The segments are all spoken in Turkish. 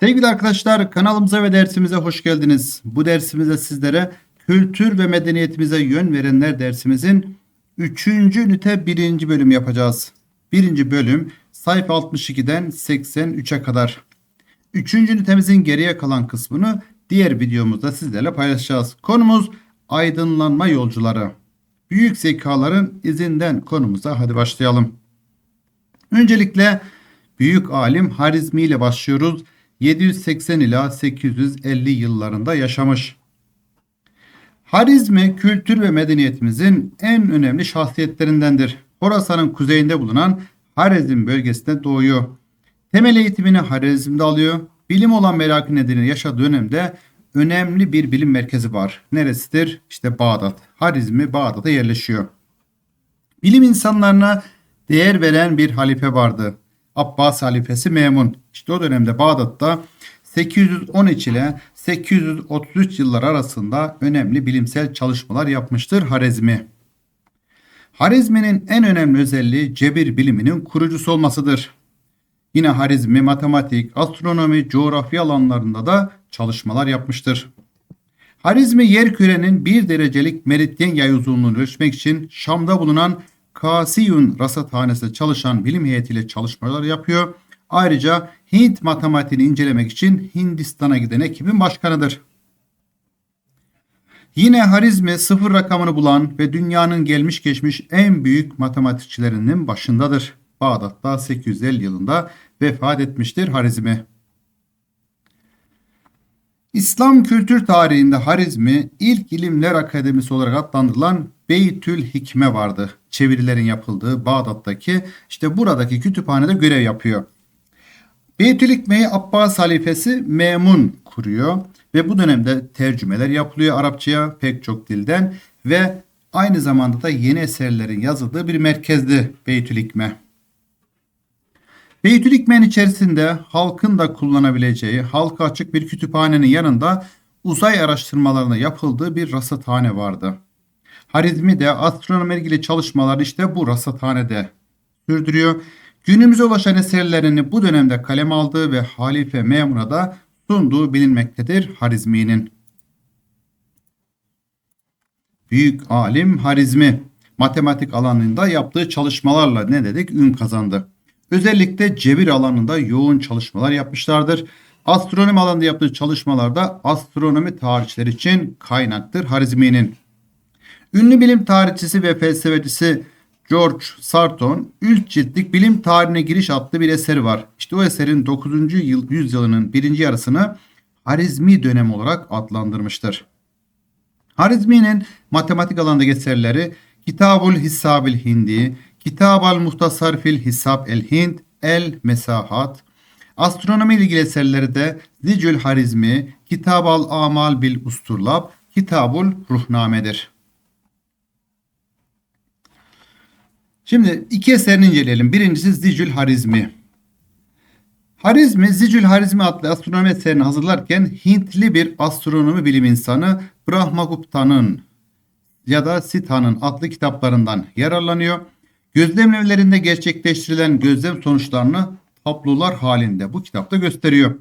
Sevgili arkadaşlar kanalımıza ve dersimize hoş geldiniz. Bu dersimizde sizlere kültür ve medeniyetimize yön verenler dersimizin 3. ünite 1. bölüm yapacağız. 1. bölüm sayfa 62'den 83'e kadar. 3. ünitemizin geriye kalan kısmını diğer videomuzda sizlerle paylaşacağız. Konumuz aydınlanma yolcuları. Büyük zekaların izinden konumuza hadi başlayalım. Öncelikle büyük alim Harizmi ile başlıyoruz. 780 ila 850 yıllarında yaşamış. Harizmi kültür ve medeniyetimizin en önemli şahsiyetlerindendir. Horasan'ın kuzeyinde bulunan Harizm bölgesinde doğuyor. Temel eğitimini Harizm'de alıyor. Bilim olan merakı nedeniyle yaşadığı dönemde önemli bir bilim merkezi var. Neresidir? İşte Bağdat. Harizmi Bağdat'a yerleşiyor. Bilim insanlarına değer veren bir halife vardı. Abbas halifesi Memun. İşte o dönemde Bağdat'ta 813 ile 833 yıllar arasında önemli bilimsel çalışmalar yapmıştır Harizmi. Harizmi'nin en önemli özelliği cebir biliminin kurucusu olmasıdır. Yine Harizmi matematik, astronomi, coğrafya alanlarında da çalışmalar yapmıştır. Harizmi yer kürenin bir derecelik meridyen yay uzunluğunu ölçmek için Şam'da bulunan Kasiyun rasathanesinde çalışan bilim heyetiyle çalışmalar yapıyor. Ayrıca Hint matematiğini incelemek için Hindistan'a giden ekibin başkanıdır. Yine Harizmi sıfır rakamını bulan ve dünyanın gelmiş geçmiş en büyük matematikçilerinin başındadır. Bağdat'ta 850 yılında vefat etmiştir Harizmi. İslam kültür tarihinde Harizmi ilk ilimler akademisi olarak adlandırılan Beytül Hikme vardı. Çevirilerin yapıldığı Bağdat'taki işte buradaki kütüphanede görev yapıyor. Beytül Hikme'yi Abbas halifesi Memun kuruyor ve bu dönemde tercümeler yapılıyor Arapçaya pek çok dilden ve aynı zamanda da yeni eserlerin yazıldığı bir merkezdi Beytül Hikme. Beytül Hikme'nin içerisinde halkın da kullanabileceği halka açık bir kütüphanenin yanında uzay araştırmalarına yapıldığı bir rasathane vardı. Harizmi de astronomi ilgili çalışmalar işte bu rasathanede sürdürüyor. Günümüze ulaşan eserlerini bu dönemde kaleme aldığı ve Halife Memun'a da sunduğu bilinmektedir Harizmi'nin. Büyük alim Harizmi matematik alanında yaptığı çalışmalarla ne dedik ün kazandı. Özellikle cebir alanında yoğun çalışmalar yapmışlardır. Astronomi alanında yaptığı çalışmalarda astronomi tarihçileri için kaynaktır Harizmi'nin. Ünlü bilim tarihçisi ve felsefecisi George Sarton, üç ciltlik Bilim Tarihine Giriş adlı bir eseri var. İşte o eserin 9. yıl, yüzyılının birinci yarısını Harizmi dönemi olarak adlandırmıştır. Harizmi'nin matematik alanındaki eserleri Kitabul Hisabil Hindi, Kitab-al Muhtasar fil Hisab el Hind, El Mesahat, astronomi ilgili eserleri de Zicül Harizmi, Kitab-al Amal bil Usturlab, Kitabul Ruhname'dir. Şimdi iki eserini inceleyelim. Birincisi Zicül Harizmi. Harizmi, Zicül Harizmi adlı astronomi eserini hazırlarken Hintli bir astronomi bilim insanı Brahmagupta'nın ya da Sitha'nın adlı kitaplarından yararlanıyor. Gözlemlerinde gerçekleştirilen gözlem sonuçlarını tablolar halinde bu kitapta gösteriyor.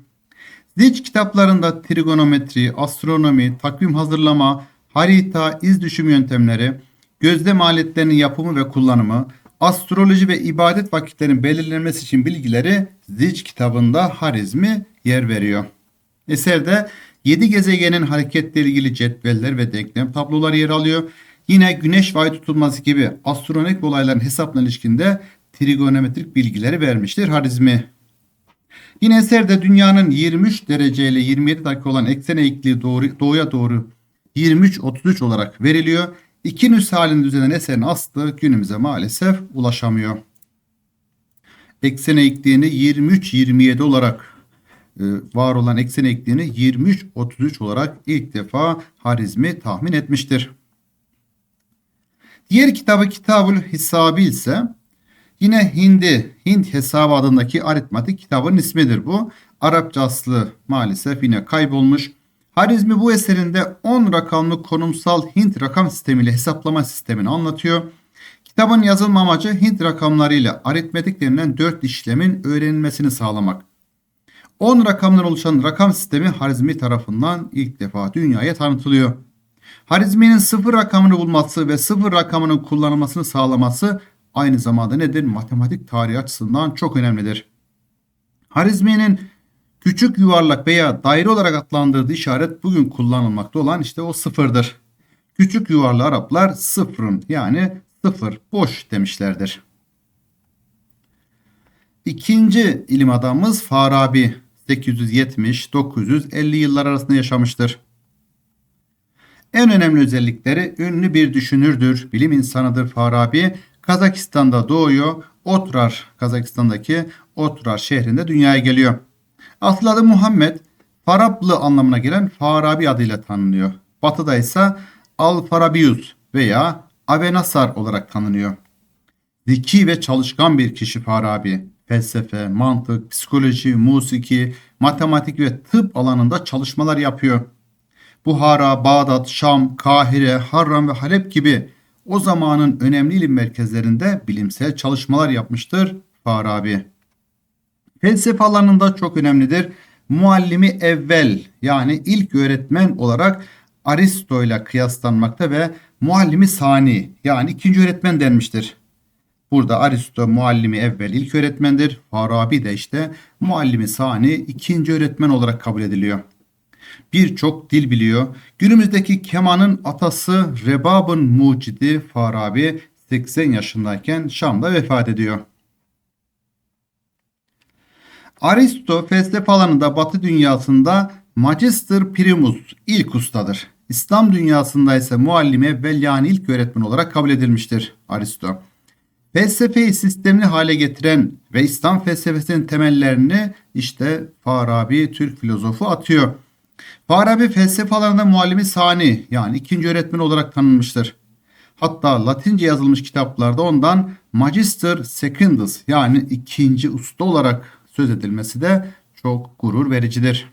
Zic kitaplarında trigonometri, astronomi, takvim hazırlama, harita, iz düşüm yöntemleri, gözlem aletlerinin yapımı ve kullanımı, astroloji ve ibadet vakitlerinin belirlenmesi için bilgileri Zic kitabında Harizmi yer veriyor. Eserde 7 gezegenin hareketle ilgili cetveller ve denklem tabloları yer alıyor. Yine güneş ve ay tutulması gibi astronomik olayların hesapla ilişkinde trigonometrik bilgileri vermiştir Harizmi. Yine eserde dünyanın 23 derece ile 27 dakika olan eksen eğikliği doğru, doğuya doğru 23-33 olarak veriliyor. İki nüs halinde düzenen eserin aslı günümüze maalesef ulaşamıyor. Eksen eğikliğini 23-27 olarak e, var olan eksen eğikliğini 23-33 olarak ilk defa Harizmi tahmin etmiştir. Diğer kitabı Kitabul Hisabi ise yine Hindi, Hint hesabı adındaki aritmatik kitabın ismidir bu. Arapça aslı maalesef yine kaybolmuş. Harizmi bu eserinde 10 rakamlı konumsal Hint rakam sistemiyle hesaplama sistemini anlatıyor. Kitabın yazılma amacı Hint rakamlarıyla aritmetik denilen 4 işlemin öğrenilmesini sağlamak. 10 rakamdan oluşan rakam sistemi Harizmi tarafından ilk defa dünyaya tanıtılıyor. Harizmi'nin sıfır rakamını bulması ve sıfır rakamının kullanılmasını sağlaması aynı zamanda nedir? Matematik tarihi açısından çok önemlidir. Harizmi'nin küçük yuvarlak veya daire olarak adlandırdığı işaret bugün kullanılmakta olan işte o sıfırdır. Küçük yuvarlı Araplar sıfırın yani sıfır boş demişlerdir. İkinci ilim adamımız Farabi 870-950 yıllar arasında yaşamıştır. En önemli özellikleri ünlü bir düşünürdür, bilim insanıdır Farabi. Kazakistan'da doğuyor. Otrar, Kazakistan'daki Otrar şehrinde dünyaya geliyor. Asıl adı Muhammed, Farablı anlamına gelen Farabi adıyla tanınıyor. Batıda ise Al-Farabius veya Avenasar olarak tanınıyor. Zeki ve çalışkan bir kişi Farabi. Felsefe, mantık, psikoloji, musiki, matematik ve tıp alanında çalışmalar yapıyor. Buhara, Bağdat, Şam, Kahire, Harran ve Halep gibi o zamanın önemli ilim merkezlerinde bilimsel çalışmalar yapmıştır Farabi. Felsefe alanında çok önemlidir. Muallimi evvel yani ilk öğretmen olarak Aristo ile kıyaslanmakta ve muallimi sani yani ikinci öğretmen denmiştir. Burada Aristo muallimi evvel ilk öğretmendir. Farabi de işte muallimi sani ikinci öğretmen olarak kabul ediliyor. Birçok dil biliyor. Günümüzdeki kemanın atası Rebab'ın mucidi Farabi 80 yaşındayken Şam'da vefat ediyor. Aristo felsefe alanında Batı dünyasında Magister Primus ilk ustadır. İslam dünyasında ise muallime vel yani ilk öğretmen olarak kabul edilmiştir Aristo. Felsefeyi sistemli hale getiren ve İslam felsefesinin temellerini işte Farabi Türk filozofu atıyor. Farabi felsefe alanında muallimi sani yani ikinci öğretmen olarak tanınmıştır. Hatta Latince yazılmış kitaplarda ondan Magister Secundus yani ikinci usta olarak söz edilmesi de çok gurur vericidir.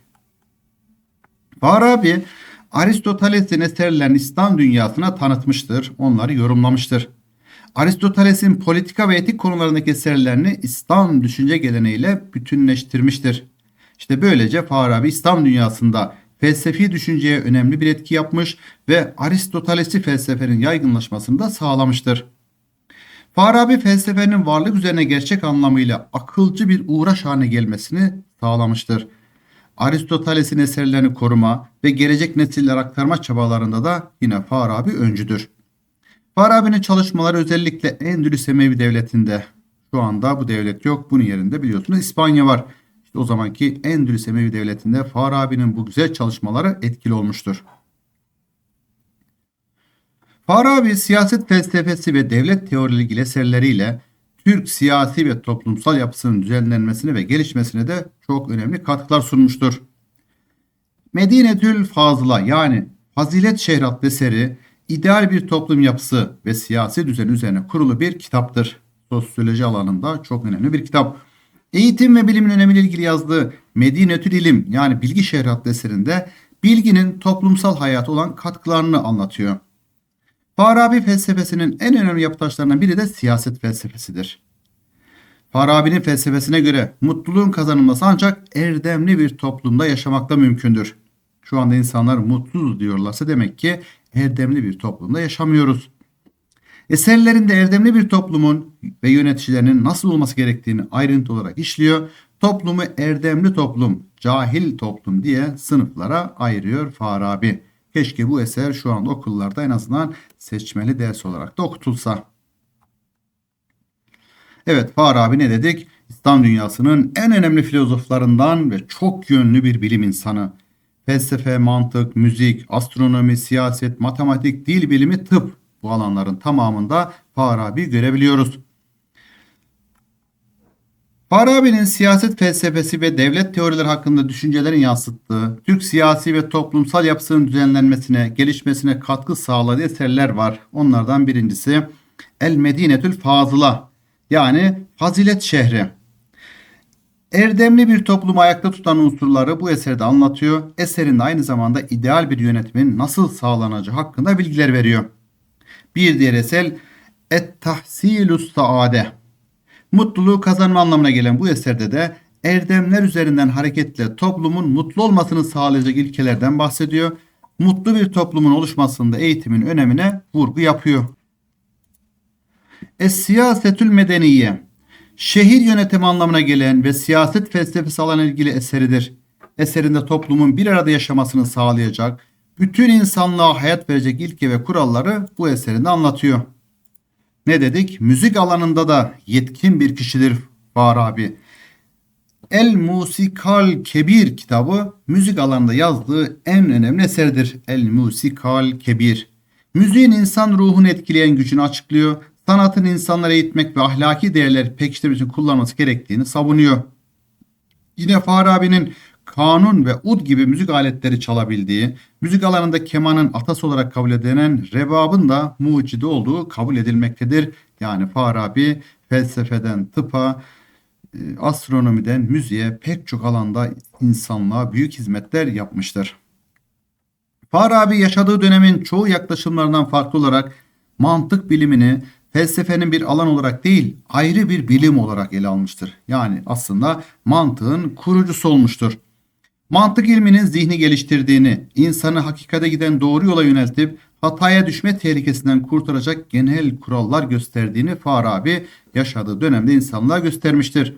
Farabi Aristoteles'in eserlerini İslam dünyasına tanıtmıştır, onları yorumlamıştır. Aristoteles'in politika ve etik konularındaki eserlerini İslam düşünce geleneğiyle bütünleştirmiştir. İşte böylece Farabi İslam dünyasında felsefi düşünceye önemli bir etki yapmış ve Aristoteles'i felsefenin yaygınlaşmasını da sağlamıştır. Farabi felsefenin varlık üzerine gerçek anlamıyla akılcı bir uğraş haline gelmesini sağlamıştır. Aristoteles'in eserlerini koruma ve gelecek nesillere aktarma çabalarında da yine Farabi öncüdür. Farabi'nin çalışmaları özellikle Endülüs Emevi Devleti'nde şu anda bu devlet yok. Bunun yerinde biliyorsunuz İspanya var. İşte o zamanki Endülüs Emevi Devleti'nde Farabi'nin bu güzel çalışmaları etkili olmuştur. Farabi siyaset felsefesi ve devlet teorileri ilgili eserleriyle Türk siyasi ve toplumsal yapısının düzenlenmesine ve gelişmesine de çok önemli katkılar sunmuştur. Medinetül Fazıla yani Fazilet Şehri adlı eseri ideal bir toplum yapısı ve siyasi düzen üzerine kurulu bir kitaptır. Sosyoloji alanında çok önemli bir kitap. Eğitim ve bilimin önemiyle ilgili yazdığı Medinetül İlim yani Bilgi Şehri adlı eserinde bilginin toplumsal hayata olan katkılarını anlatıyor. Farabi felsefesinin en önemli yapı taşlarından biri de siyaset felsefesidir. Farabi'nin felsefesine göre mutluluğun kazanılması ancak erdemli bir toplumda yaşamakta mümkündür. Şu anda insanlar mutsuz diyorlarsa demek ki erdemli bir toplumda yaşamıyoruz. Eserlerinde erdemli bir toplumun ve yöneticilerinin nasıl olması gerektiğini ayrıntı olarak işliyor. Toplumu erdemli toplum, cahil toplum diye sınıflara ayırıyor Farabi. Keşke bu eser şu anda okullarda en azından seçmeli ders olarak da okutulsa. Evet Farabi ne dedik? İslam dünyasının en önemli filozoflarından ve çok yönlü bir bilim insanı. Felsefe, mantık, müzik, astronomi, siyaset, matematik, dil bilimi, tıp bu alanların tamamında Farabi görebiliyoruz. Farabi'nin siyaset felsefesi ve devlet teorileri hakkında düşüncelerin yansıttığı, Türk siyasi ve toplumsal yapısının düzenlenmesine, gelişmesine katkı sağladığı eserler var. Onlardan birincisi El Medinetül Fazıla yani Fazilet Şehri. Erdemli bir toplumu ayakta tutan unsurları bu eserde anlatıyor. Eserinde aynı zamanda ideal bir yönetimin nasıl sağlanacağı hakkında bilgiler veriyor. Bir diğer eser Et Tahsilus Saade. Mutluluğu kazanma anlamına gelen bu eserde de erdemler üzerinden hareketle toplumun mutlu olmasını sağlayacak ilkelerden bahsediyor. Mutlu bir toplumun oluşmasında eğitimin önemine vurgu yapıyor. Es-Siyasetül Medeniye Şehir yönetimi anlamına gelen ve siyaset felsefesi alan ilgili eseridir. Eserinde toplumun bir arada yaşamasını sağlayacak, bütün insanlığa hayat verecek ilke ve kuralları bu eserinde anlatıyor. Ne dedik? Müzik alanında da yetkin bir kişidir Farabi. El Musikal Kebir kitabı müzik alanında yazdığı en önemli eserdir. El Musikal Kebir. Müziğin insan ruhunu etkileyen gücünü açıklıyor. Sanatın insanları eğitmek ve ahlaki değerler pekiştirmek için kullanması gerektiğini savunuyor. Yine Farabi'nin kanun ve ud gibi müzik aletleri çalabildiği, müzik alanında kemanın atası olarak kabul edilen rebabın da mucidi olduğu kabul edilmektedir. Yani Farabi felsefeden tıpa, e, astronomiden müziğe pek çok alanda insanlığa büyük hizmetler yapmıştır. Farabi yaşadığı dönemin çoğu yaklaşımlarından farklı olarak mantık bilimini felsefenin bir alan olarak değil ayrı bir bilim olarak ele almıştır. Yani aslında mantığın kurucusu olmuştur. Mantık ilminin zihni geliştirdiğini, insanı hakikate giden doğru yola yöneltip hataya düşme tehlikesinden kurtaracak genel kurallar gösterdiğini Farabi yaşadığı dönemde insanlığa göstermiştir.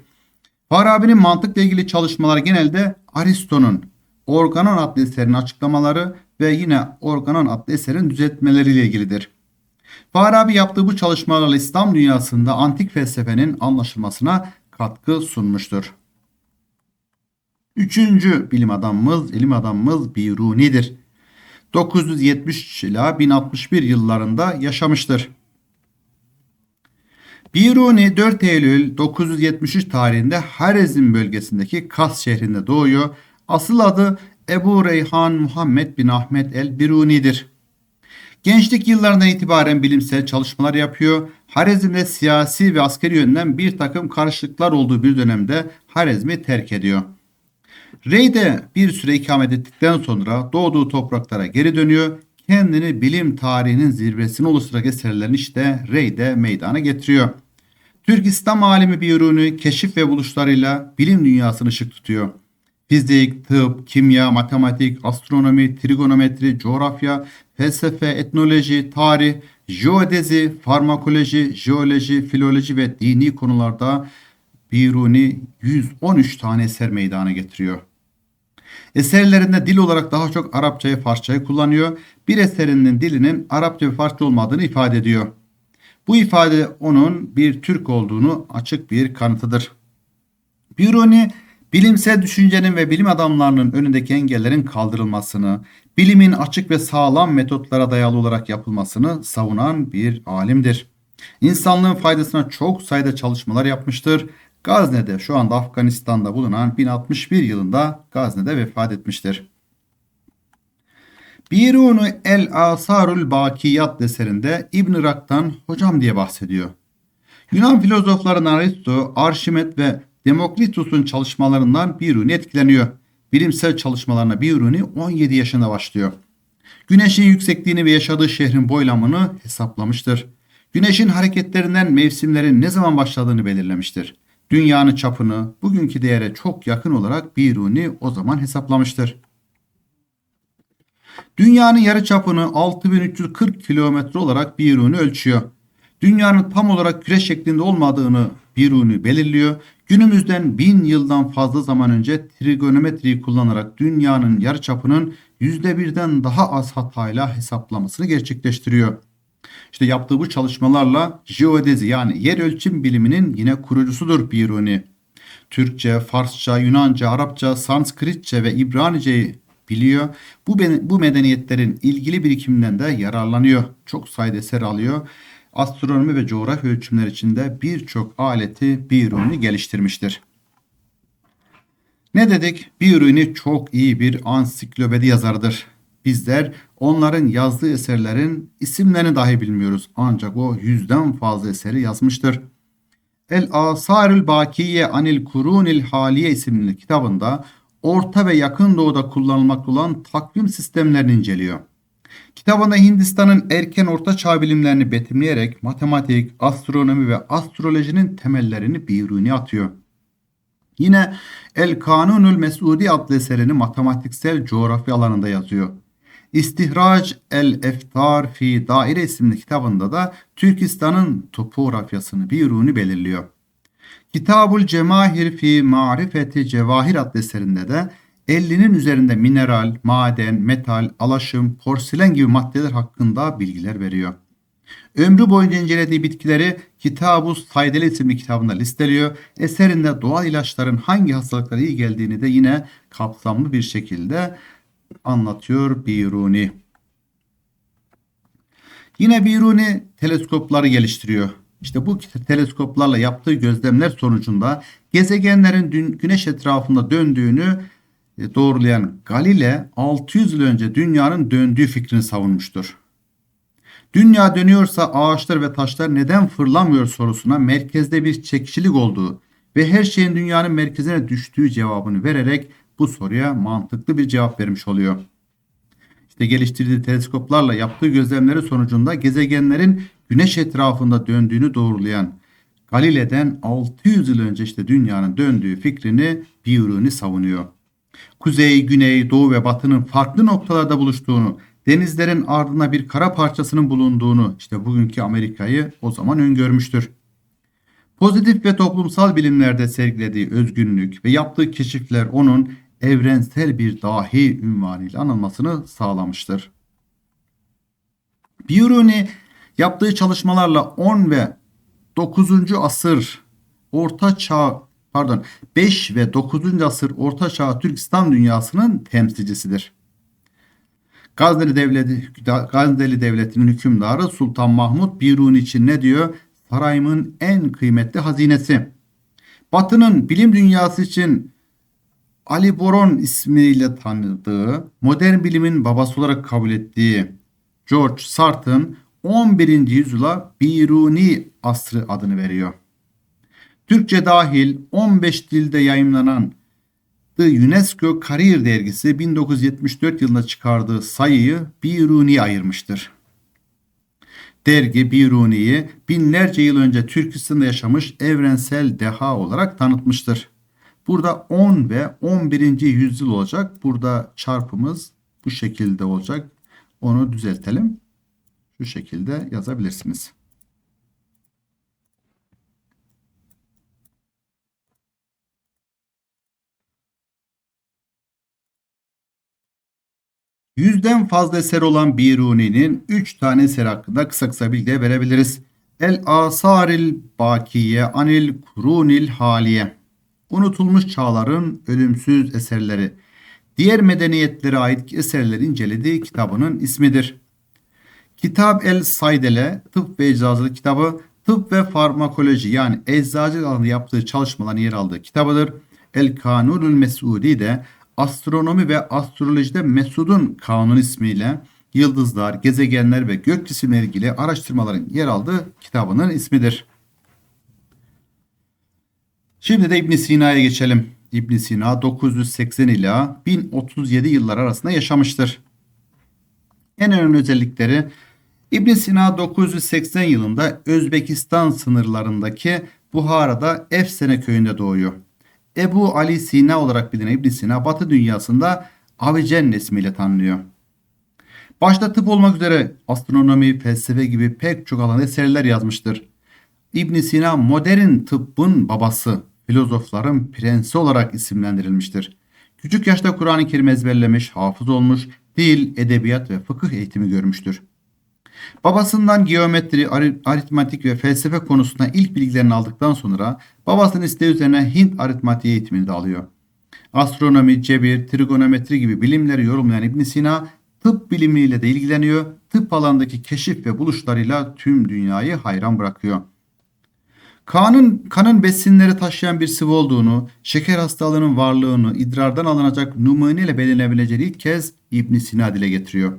Farabi'nin mantıkla ilgili çalışmalar genelde Aristo'nun Organon adlı eserinin açıklamaları ve yine Organon adlı eserin düzeltmeleriyle ilgilidir. Farabi yaptığı bu çalışmalarla İslam dünyasında antik felsefenin anlaşılmasına katkı sunmuştur. Üçüncü bilim adamımız, ilim adamımız Biruni'dir. 970 ila 1061 yıllarında yaşamıştır. Biruni 4 Eylül 973 tarihinde Harezm bölgesindeki Kas şehrinde doğuyor. Asıl adı Ebu Reyhan Muhammed bin Ahmet el Biruni'dir. Gençlik yıllarından itibaren bilimsel çalışmalar yapıyor. Harezm'de siyasi ve askeri yönden bir takım karışıklıklar olduğu bir dönemde Harezm'i terk ediyor. Rey'de bir süre ikamet ettikten sonra doğduğu topraklara geri dönüyor. Kendini bilim tarihinin zirvesine oluşturarak eserlerini işte Rey'de meydana getiriyor. Türk İslam alimi bir ürünü keşif ve buluşlarıyla bilim dünyasını ışık tutuyor. Fizik, tıp, kimya, matematik, astronomi, trigonometri, coğrafya, felsefe, etnoloji, tarih, jeodezi, farmakoloji, jeoloji, filoloji ve dini konularda Biruni 113 tane eser meydana getiriyor. Eserlerinde dil olarak daha çok Arapçayı, Farsçayı kullanıyor. Bir eserinin dilinin Arapça ve Farsça olmadığını ifade ediyor. Bu ifade onun bir Türk olduğunu açık bir kanıtıdır. Biruni bilimsel düşüncenin ve bilim adamlarının önündeki engellerin kaldırılmasını, bilimin açık ve sağlam metotlara dayalı olarak yapılmasını savunan bir alimdir. İnsanlığın faydasına çok sayıda çalışmalar yapmıştır. Gazne'de şu anda Afganistan'da bulunan 1061 yılında Gazne'de vefat etmiştir. Birunu El Asarul Bakiyat eserinde İbn Rak'tan hocam diye bahsediyor. Yunan filozoflarından Aristo, Arşimet ve Demokritus'un çalışmalarından Biruni etkileniyor. Bilimsel çalışmalarına Biruni 17 yaşında başlıyor. Güneşin yüksekliğini ve yaşadığı şehrin boylamını hesaplamıştır. Güneşin hareketlerinden mevsimlerin ne zaman başladığını belirlemiştir. Dünyanın çapını bugünkü değere çok yakın olarak Biruni o zaman hesaplamıştır. Dünyanın yarı çapını 6340 kilometre olarak Biruni ölçüyor. Dünyanın tam olarak küre şeklinde olmadığını Biruni belirliyor. Günümüzden bin yıldan fazla zaman önce trigonometriyi kullanarak dünyanın yarıçapının %1'den daha az hatayla hesaplamasını gerçekleştiriyor. İşte yaptığı bu çalışmalarla jeodezi yani yer ölçüm biliminin yine kurucusudur Biruni. Türkçe, Farsça, Yunanca, Arapça, Sanskritçe ve İbranice'yi biliyor. Bu, bu medeniyetlerin ilgili birikiminden de yararlanıyor. Çok sayıda eser alıyor. Astronomi ve coğrafya ölçümler içinde birçok aleti Biruni geliştirmiştir. Ne dedik? Biruni çok iyi bir ansiklopedi yazarıdır. Bizler onların yazdığı eserlerin isimlerini dahi bilmiyoruz. Ancak o yüzden fazla eseri yazmıştır. El Asarül Bakiye Anil Kurunil Haliye isimli kitabında Orta ve Yakın Doğu'da kullanılmakta olan takvim sistemlerini inceliyor. Kitabında Hindistan'ın erken orta çağ bilimlerini betimleyerek matematik, astronomi ve astrolojinin temellerini Biruni atıyor. Yine El Kanunul Mesudi adlı eserini matematiksel coğrafya alanında yazıyor. İstihrac el Eftar fi Daire isimli kitabında da Türkistan'ın topografyasını Biruni belirliyor. Kitabul Cemahir fi Marifeti Cevahir adlı eserinde de 50'nin üzerinde mineral, maden, metal, alaşım, porselen gibi maddeler hakkında bilgiler veriyor. Ömrü boyunca incelediği bitkileri Kitab-ı Saydeli isimli kitabında listeliyor. Eserinde doğal ilaçların hangi hastalıklara iyi geldiğini de yine kapsamlı bir şekilde anlatıyor Biruni. Yine Biruni teleskopları geliştiriyor. İşte bu teleskoplarla yaptığı gözlemler sonucunda gezegenlerin güneş etrafında döndüğünü e, doğrulayan Galile 600 yıl önce dünyanın döndüğü fikrini savunmuştur. Dünya dönüyorsa ağaçlar ve taşlar neden fırlamıyor sorusuna merkezde bir çekicilik olduğu ve her şeyin dünyanın merkezine düştüğü cevabını vererek bu soruya mantıklı bir cevap vermiş oluyor. İşte geliştirdiği teleskoplarla yaptığı gözlemleri sonucunda gezegenlerin güneş etrafında döndüğünü doğrulayan Galile'den 600 yıl önce işte dünyanın döndüğü fikrini Biruni savunuyor. Kuzey, güney, doğu ve batının farklı noktalarda buluştuğunu, denizlerin ardında bir kara parçasının bulunduğunu, işte bugünkü Amerika'yı o zaman öngörmüştür. Pozitif ve toplumsal bilimlerde sergilediği özgünlük ve yaptığı keşifler onun evrensel bir dahi ünvanıyla anılmasını sağlamıştır. Biruni yaptığı çalışmalarla 10 ve 9. asır Orta Çağ pardon 5 ve 9. asır Orta Çağ Türkistan dünyasının temsilcisidir. Gazneli Devleti Gazneli Devleti'nin hükümdarı Sultan Mahmut Biruni için ne diyor? Sarayımın en kıymetli hazinesi. Batı'nın bilim dünyası için Ali Boron ismiyle tanıdığı, modern bilimin babası olarak kabul ettiği George Sartre'ın 11. yüzyıla Biruni asrı adını veriyor. Türkçe dahil 15 dilde yayımlanan The UNESCO Career dergisi 1974 yılında çıkardığı sayıyı Biruni'ye ayırmıştır. Dergi Biruni'yi binlerce yıl önce Türkistan'da yaşamış evrensel deha olarak tanıtmıştır. Burada 10 ve 11. yüzyıl olacak. Burada çarpımız bu şekilde olacak. Onu düzeltelim. Şu şekilde yazabilirsiniz. Yüzden fazla eser olan Biruni'nin 3 tane eser hakkında kısa kısa bilgi verebiliriz. El Asaril Bakiye Anil Kurunil Haliye Unutulmuş çağların ölümsüz eserleri. Diğer medeniyetlere ait eserleri incelediği kitabının ismidir. Kitap el Saydele Tıp ve Eczacılık kitabı tıp ve farmakoloji yani eczacılık alanında yaptığı çalışmaların yer aldığı kitabıdır. El Kanunul Mesudi de astronomi ve astrolojide Mesud'un kanun ismiyle yıldızlar, gezegenler ve gök cisimleri ilgili araştırmaların yer aldığı kitabının ismidir. Şimdi de İbn Sina'ya geçelim. İbn Sina 980 ila 1037 yıllar arasında yaşamıştır. En önemli özellikleri İbn Sina 980 yılında Özbekistan sınırlarındaki Buhara'da Efsene köyünde doğuyor. Ebu Ali Sina olarak bilinen İbn Sina Batı dünyasında Avicen ismiyle tanınıyor. Başta tıp olmak üzere astronomi, felsefe gibi pek çok alan eserler yazmıştır. İbn Sina modern tıbbın babası, filozofların prensi olarak isimlendirilmiştir. Küçük yaşta Kur'an-ı Kerim ezberlemiş, hafız olmuş, dil, edebiyat ve fıkıh eğitimi görmüştür. Babasından geometri, aritmatik ve felsefe konusunda ilk bilgilerini aldıktan sonra babasının isteği üzerine Hint aritmatiği eğitimini de alıyor. Astronomi, cebir, trigonometri gibi bilimleri yorumlayan İbn Sina tıp bilimiyle de ilgileniyor. Tıp alandaki keşif ve buluşlarıyla tüm dünyayı hayran bırakıyor. Kanın, kanın besinleri taşıyan bir sıvı olduğunu, şeker hastalığının varlığını idrardan alınacak numune ile belirlenebileceği ilk kez İbn Sina dile getiriyor.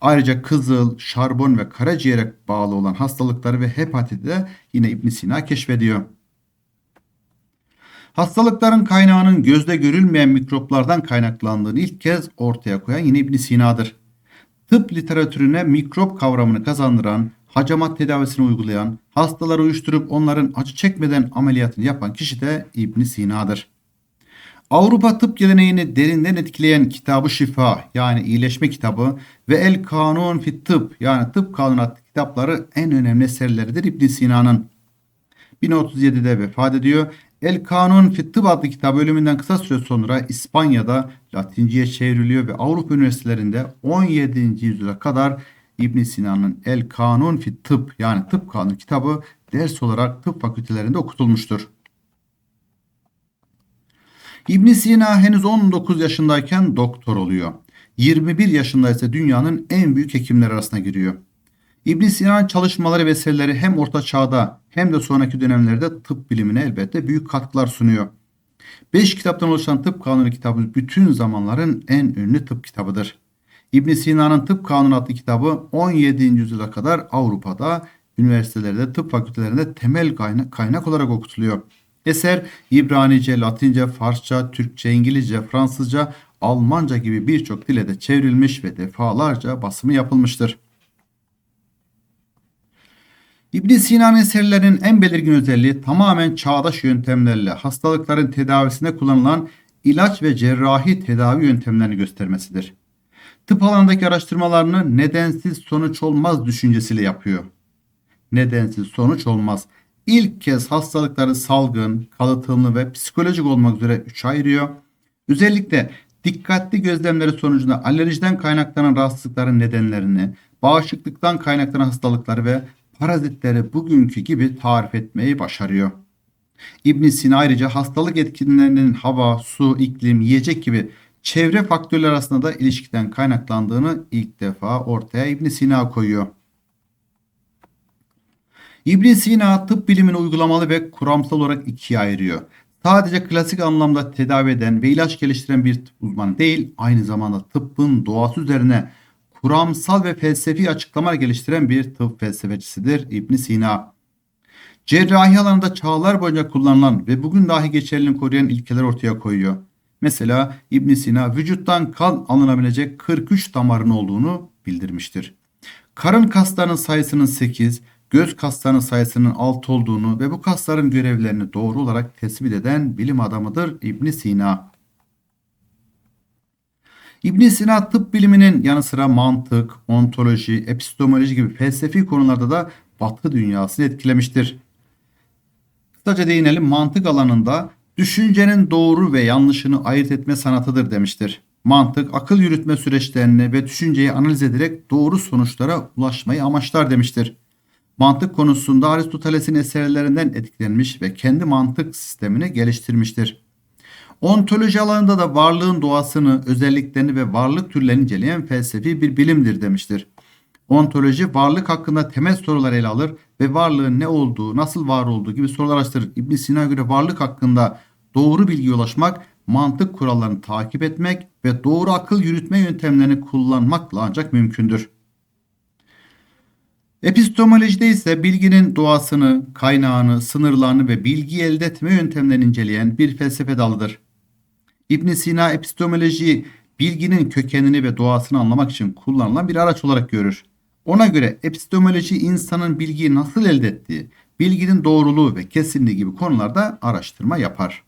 Ayrıca kızıl, şarbon ve karaciğere bağlı olan hastalıkları ve hepatiti de yine İbn Sina keşfediyor. Hastalıkların kaynağının gözde görülmeyen mikroplardan kaynaklandığını ilk kez ortaya koyan yine İbn Sina'dır. Tıp literatürüne mikrop kavramını kazandıran hacamat tedavisini uygulayan, hastaları uyuşturup onların acı çekmeden ameliyatını yapan kişi de İbn Sina'dır. Avrupa tıp geleneğini derinden etkileyen Kitabı Şifa yani iyileşme kitabı ve El Kanun fit Tıp yani tıp kanunat kitapları en önemli eserleridir İbn Sina'nın. 1037'de vefat ediyor. El Kanun fit Tıp adlı kitabı ölümünden kısa süre sonra İspanya'da Latinceye çevriliyor ve Avrupa üniversitelerinde 17. yüzyıla kadar İbn Sina'nın El Kanun fit Tıp yani tıp kanunu kitabı ders olarak tıp fakültelerinde okutulmuştur. İbn Sina henüz 19 yaşındayken doktor oluyor. 21 yaşında ise dünyanın en büyük hekimler arasına giriyor. İbn Sina'nın çalışmaları ve eserleri hem orta çağda hem de sonraki dönemlerde tıp bilimine elbette büyük katkılar sunuyor. 5 kitaptan oluşan tıp kanunu kitabı bütün zamanların en ünlü tıp kitabıdır. İbn Sina'nın Tıp Kanunu adlı kitabı 17. yüzyıla kadar Avrupa'da üniversitelerde, tıp fakültelerinde temel kaynak, kaynak olarak okutuluyor. Eser İbranice, Latince, Farsça, Türkçe, İngilizce, Fransızca, Almanca gibi birçok dile de çevrilmiş ve defalarca basımı yapılmıştır. İbn Sina'nın eserlerinin en belirgin özelliği tamamen çağdaş yöntemlerle hastalıkların tedavisinde kullanılan ilaç ve cerrahi tedavi yöntemlerini göstermesidir. Tıp alanındaki araştırmalarını nedensiz sonuç olmaz düşüncesiyle yapıyor. Nedensiz sonuç olmaz. İlk kez hastalıkları salgın, kalıtımlı ve psikolojik olmak üzere 3'e ayırıyor. Özellikle dikkatli gözlemleri sonucunda alerjiden kaynaklanan rahatsızlıkların nedenlerini, bağışıklıktan kaynaklanan hastalıkları ve parazitleri bugünkü gibi tarif etmeyi başarıyor. İbn Sina ayrıca hastalık etkinlerinin hava, su, iklim, yiyecek gibi çevre faktörler arasında da ilişkiden kaynaklandığını ilk defa ortaya İbn Sina koyuyor. İbn Sina tıp bilimini uygulamalı ve kuramsal olarak ikiye ayırıyor. Sadece klasik anlamda tedavi eden ve ilaç geliştiren bir tıp uzmanı değil, aynı zamanda tıbbın doğası üzerine kuramsal ve felsefi açıklamalar geliştiren bir tıp felsefecisidir İbn Sina. Cerrahi alanında çağlar boyunca kullanılan ve bugün dahi geçerliliğini koruyan ilkeler ortaya koyuyor. Mesela İbn Sina vücuttan kan alınabilecek 43 damarın olduğunu bildirmiştir. Karın kaslarının sayısının 8, göz kaslarının sayısının 6 olduğunu ve bu kasların görevlerini doğru olarak tespit eden bilim adamıdır İbn Sina. İbn Sina tıp biliminin yanı sıra mantık, ontoloji, epistemoloji gibi felsefi konularda da Batı dünyasını etkilemiştir. Kısaca değinelim mantık alanında düşüncenin doğru ve yanlışını ayırt etme sanatıdır demiştir. Mantık akıl yürütme süreçlerini ve düşünceyi analiz ederek doğru sonuçlara ulaşmayı amaçlar demiştir. Mantık konusunda Aristoteles'in eserlerinden etkilenmiş ve kendi mantık sistemini geliştirmiştir. Ontoloji alanında da varlığın doğasını, özelliklerini ve varlık türlerini inceleyen felsefi bir bilimdir demiştir. Ontoloji varlık hakkında temel sorular ele alır ve varlığın ne olduğu, nasıl var olduğu gibi sorular araştırır. İbn Sina'ya göre varlık hakkında doğru bilgiye ulaşmak, mantık kurallarını takip etmek ve doğru akıl yürütme yöntemlerini kullanmakla ancak mümkündür. Epistemolojide ise bilginin doğasını, kaynağını, sınırlarını ve bilgi elde etme yöntemlerini inceleyen bir felsefe dalıdır. İbn Sina epistemolojiyi bilginin kökenini ve doğasını anlamak için kullanılan bir araç olarak görür. Ona göre epistemoloji insanın bilgiyi nasıl elde ettiği, bilginin doğruluğu ve kesinliği gibi konularda araştırma yapar.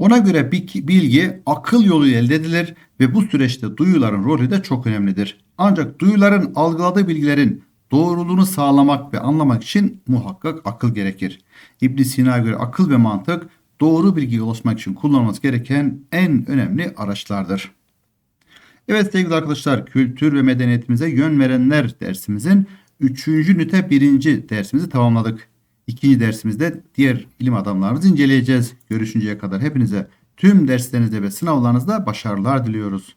Ona göre bilgi akıl yolu elde edilir ve bu süreçte duyuların rolü de çok önemlidir. Ancak duyuların algıladığı bilgilerin doğruluğunu sağlamak ve anlamak için muhakkak akıl gerekir. İbn Sina'ya göre akıl ve mantık doğru bilgiye ulaşmak için kullanılması gereken en önemli araçlardır. Evet sevgili arkadaşlar kültür ve medeniyetimize yön verenler dersimizin 3. ünite 1. dersimizi tamamladık. İkinci dersimizde diğer ilim adamlarımızı inceleyeceğiz. Görüşünceye kadar hepinize tüm derslerinizde ve sınavlarınızda başarılar diliyoruz.